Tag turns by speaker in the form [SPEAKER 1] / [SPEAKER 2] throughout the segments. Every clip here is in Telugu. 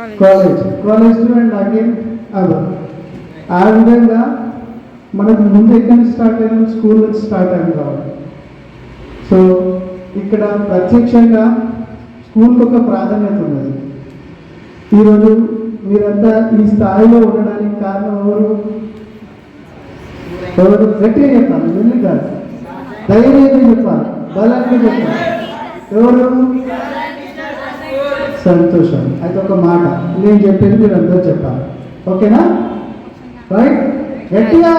[SPEAKER 1] College. College. Student again other ఆ విధంగా మనకు ముందు ఎక్కడి నుంచి స్టార్ట్ అయినాం? స్కూల్ నుంచి స్టార్ట్ అయ్యాం కాబట్టి. సో ఇక్కడ ప్రత్యక్షంగా స్కూల్కి ఒక ప్రాధాన్యత ఉన్నది. ఈరోజు మీరంతా ఈ స్థాయిలో ఉండడానికి కారణం ఎవరు? ఎవరు? గట్టిగా చెప్పాలి. వెళ్ళి కాదు? ధైర్యంగా చెప్పాలి. బలంగా చెప్పాలి. ఎవరు? సంతోషం. అయితే ఒక మాట నేను చెప్పేది మీరు అందరూ చెప్పాలి. ఓకేనా? రైట్ గట్టిగా.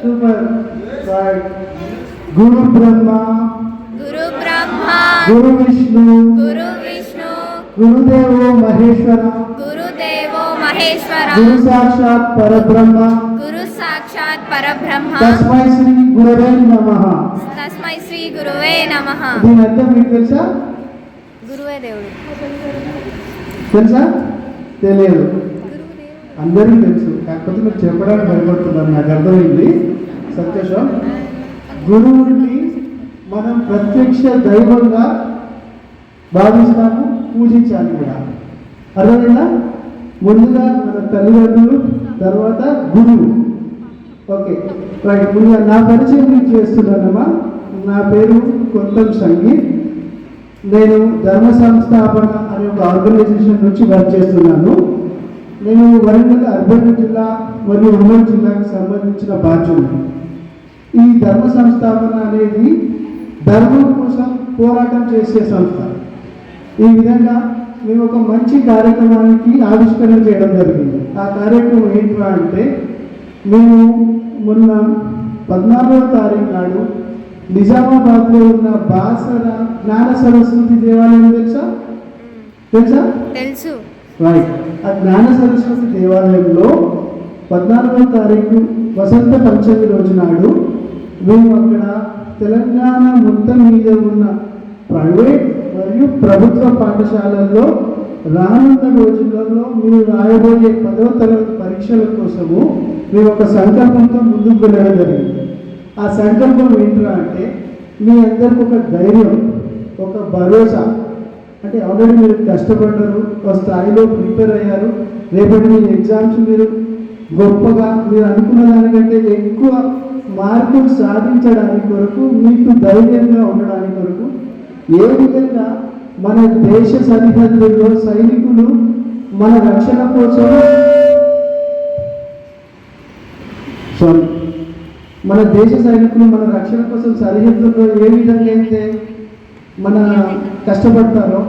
[SPEAKER 1] సూపర్ రైట్ గురు బ్రహ్మ.
[SPEAKER 2] గురు బ్రహ్మ.
[SPEAKER 1] గురు విష్ణు.
[SPEAKER 2] గురు విష్ణు.
[SPEAKER 1] గురుదేవో మహేశ్వర.
[SPEAKER 2] గురుదేవో మహేశ్వర.
[SPEAKER 1] గురు సాక్షాత్ పరబ్రహ్మ.
[SPEAKER 2] గురు సాక్షాత్ పరబ్రహ్మ.
[SPEAKER 1] తస్మై శ్రీ గురవే నమః.
[SPEAKER 2] తస్మై శ్రీ గురువే నమ.
[SPEAKER 1] దీని అర్థం మీకు తెలుసా?
[SPEAKER 2] గురువే దేవుడు.
[SPEAKER 1] తెలుసా? తెలియదు. అందరికీ తెలుసు. కాకపోతే మీరు చెప్పడానికి భయపడుతున్నారు నాకు అర్థమైంది. సంతోషం గురువుని మనం ప్రత్యక్ష దైవంగా భావిస్తాము పూజించాలి కూడా. అర్థమైందా? ముందుగా మన తల్లిదండ్రులు తర్వాత గురువు. ఓకే. రైట్. ముందుగా నా పరిచయం చేస్తున్నానమ్మా. నా పేరు కొంతం సంగీత్. నేను ధర్మ సంస్థాపన అనే ఒక ఆర్గనైజేషన్ నుంచి వర్క్ చేస్తున్నాను. నేను వరంగల్ అర్బన్ జిల్లా మరియు ఉమ్మడి జిల్లాకు సంబంధించిన బాధ్యులు ఈ ధర్మ సంస్థాపన అనేది ధర్మం కోసం పోరాటం చేసే సంస్థ. ఈ విధంగా మేము ఒక మంచి కార్యక్రమానికి ఆవిష్కరణ చేయడం జరిగింది. ఆ కార్యక్రమం ఏంటి అంటే మేము మొన్న పద్నాలుగవ తారీఖు నాడు నిజామాబాద్లో ఉన్న బాసర జ్ఞాన సరస్వతి దేవాలయం తెలుసా? తెలుసా?
[SPEAKER 2] తెలుసు.
[SPEAKER 1] రైట్ ఆ జ్ఞాన సరస్వతి దేవాలయంలో పద్నాలుగవ తారీఖు వసంత పంచమి రోజు నాడు మేము అక్కడ తెలంగాణ మొత్తం మీద ఉన్న ప్రైవేట్ మరియు ప్రభుత్వ పాఠశాలల్లో రానున్న రోజులలో మీరు రాయబోయే పదవ తరగతి పరీక్షల కోసము మేము ఒక సంకల్పంతో ముందుకు వెళ్ళడం జరిగింది. ఆ సంకల్పం ఏంట్రా అంటే మీ అందరికి ఒక ధైర్యం ఒక భరోసా. అంటే ఆల్రెడీ మీరు కష్టపడ్డారు ఒక స్థాయిలో ప్రిపేర్ అయ్యారు. రేపటి మీ ఎగ్జామ్స్ మీరు గొప్పగా మీరు అనుకున్న దానికంటే ఎక్కువ మార్కులు సాధించడానికి కొరకు మీకు ధైర్యంగా ఉండడానికి కొరకు ఏ విధంగా మన దేశ సరిహద్దుల్లో సైనికులు మన రక్షణ కోసం సారీ మన దేశ సైనికులు మన రక్షణ కోసం సరిహద్దుల్లో ఏ విధంగా అయితే మన కష్టపడతారో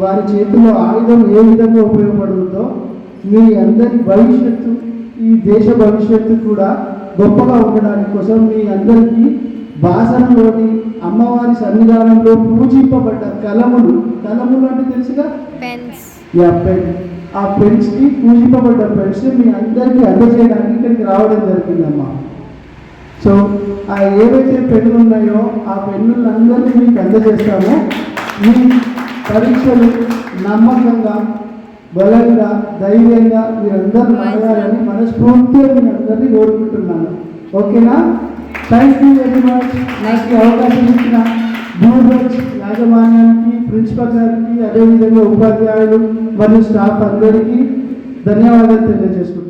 [SPEAKER 1] వారి చేతిలో ఆయుధం ఏ విధంగా ఉపయోగపడుతుందో మీ అందరి భవిష్యత్తు ఈ దేశ భవిష్యత్తు కూడా గొప్పగా ఉండడానికి కోసం మీ అందరికీ బాసనలోని అమ్మవారి సన్నిధానంలో పూజింపబడ్డ కలములు కలములు అంటే తెలుసుగా? Yeah pen. ఆ పెన్స్కి పూజింపబడ్డ పెన్స్ మీ అందరికీ అందజేయడానికి ఇక్కడికి రావడం జరిగిందమ్మా. సో ఆ ఏవైతే పెన్నులు ఉన్నాయో ఆ పెన్నులందరినీ మీకు అందజేస్తాము. మీ పరీక్షలు నమ్మకంగా బలంగా ధైర్యంగా మీరందరూ రాయాలని మనస్ఫూర్తిగా మీ అందరినీ కోరుకుంటున్నాను. ఓకేనా? థ్యాంక్ యూ వెరీ మచ్ నాకు అవకాశం ఇచ్చిన బ్లూబర్డ్స్ యాజమాన్యానికి ప్రిన్సిపల్ గారికి అదేవిధంగా ఉపాధ్యాయులు మరియు స్టాఫ్ అందరికీ ధన్యవాదాలు తెలియజేసుకుంటున్నాను